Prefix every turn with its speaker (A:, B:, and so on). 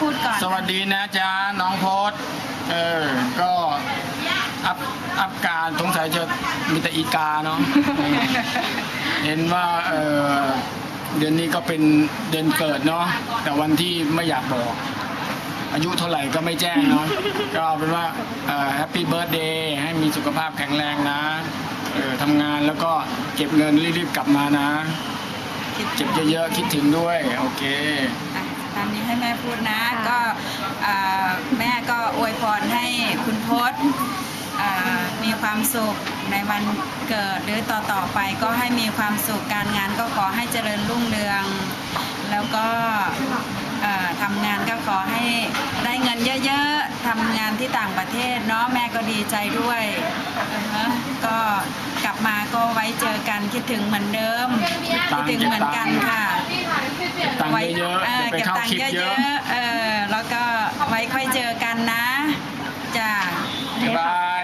A: พูดก่อน
B: สวัสดีนะจ๊ะน้องโพสเออ ก็อัพอัพการสงสัยจะมีแต่อีกาเนาะ เห็นว่าเออเดือนนี้ก็เป็นเดือนเกิดเนาะแต่วันที่ไม่อยากบอก อายุเท่าไหร่ก็ไม่แจ้งเนาะก็เอาเป็นว่าแฮปปี้เบิร์ดเดย์ให้มีสุขภาพแข็งแรงนะเออทำงานแล้วก็เก็บเงินรีบๆกลับมานะ เจ็บเยอะๆ คิดถึงด้วย โอเค
A: อะตามนี้ให้แม่พูดนะ ก็อ่าแม่ก็อวยพรให้คุณพศอ่ามีความสุขในวันเกิดหรือต่อต่อๆไปก็ให้มีความสุขการงานก็ขอให้เจริญรุ่งเรือง แล้วก็เอ่อทำงานก็ขอให้ได้เงินเยอะๆทำงานที่ต่างประเทศเนาะแม่ก็ดีใจด้วยนะก็กลับมาก็ไว้เจอกันคิดถึงเหมือนเดิม
B: ตั
A: คิด
B: งค์
A: ถึงเหมือนกันค่ะ
B: ตังค์เยอะๆ
A: เอ
B: อย่า
A: อ
B: ไป
A: เก็บ
B: เข้า
A: ตัง
B: คลิ
A: ค์
B: ป
A: เย
B: เย
A: อะ
B: อะ
A: ๆเออแล้วก็ไว้ค่อยเจอกันนะจ้า
B: บ๊ายบาย